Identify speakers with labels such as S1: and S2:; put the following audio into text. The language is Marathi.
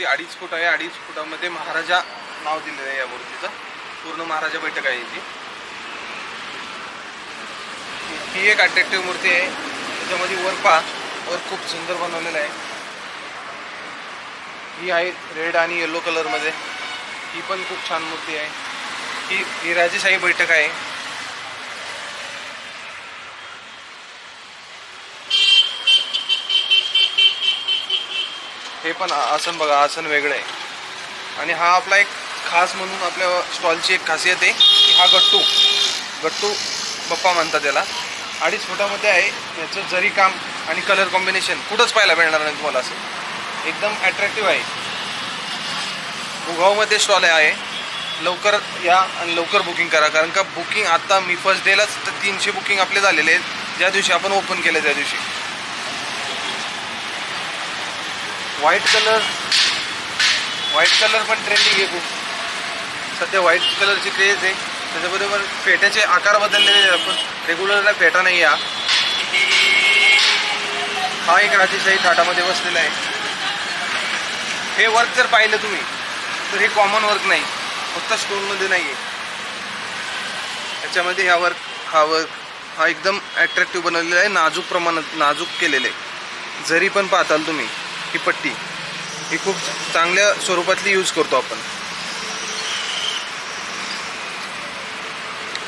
S1: मूर्ती अडीच फूट आहे. अडीच फुटामध्ये महाराजा नाव दिलेलं आहे या मूर्तीचं. पूर्ण महाराजा बैठक आहे इथे ही एक अट्रॅक्टिव्ह मूर्ती आहे. त्याच्यामध्ये वर पहा. वर खूप सुंदर बनवलेलं आहे. ही आहे रेड आणि येलो कलरमध्ये ही पण खूप छान मूर्ती आहे. ही ही राजेशाही बैठक आहे. हे पण आसन बघा आसन वेगळं आहे. आणि हा आपला एक खास म्हणून आपल्या स्टॉलची एक खासियत आहे की हा गट्टू. गट्टू बप्पा म्हणतात त्याला अडीच फुटामध्ये आहे याचं जरी काम आणि कलर कॉम्बिनेशन कुठंच पाहायला मिळणार नाही तुम्हाला असं. एकदम ॲट्रॅक्टिव्ह आहे. भुगावमध्ये स्टॉल आहे लवकर या आणि लवकर बुकिंग करा. कारण का बुकिंग आता मी फर्स्ट डेलाच तर तीनशे बुकिंग आपले झालेले आहेत. ज्या दिवशी आपण ओपन केलं त्या दिवशी. व्हाईट कलर व्हाईट कलर पण ट्रेंडिंग आहे खूप. सध्या व्हाईट कलरची क्रेज आहे. त्याच्याबरोबर फेट्याचे आकार बदललेले आहेत आपण. रेग्युलरला फेटा नाही हा. हा एक राजेशाही थाटामध्ये बसलेला आहे. हे वर्क जर पाहिलं तुम्ही तर हे कॉमन वर्क नाही. फक्त स्टोनमध्ये नाही आहे याच्यामध्ये ह्या वर्क हा वर्क हा एकदम ॲट्रॅक्टिव्ह बनवलेला आहे. नाजूक प्रमाणात नाजूक केलेलं आहे. जरी पण पाहताल तुम्ही ही पट्टी. ही खूप चांगल्या स्वरूपातली यूज करतो आपण.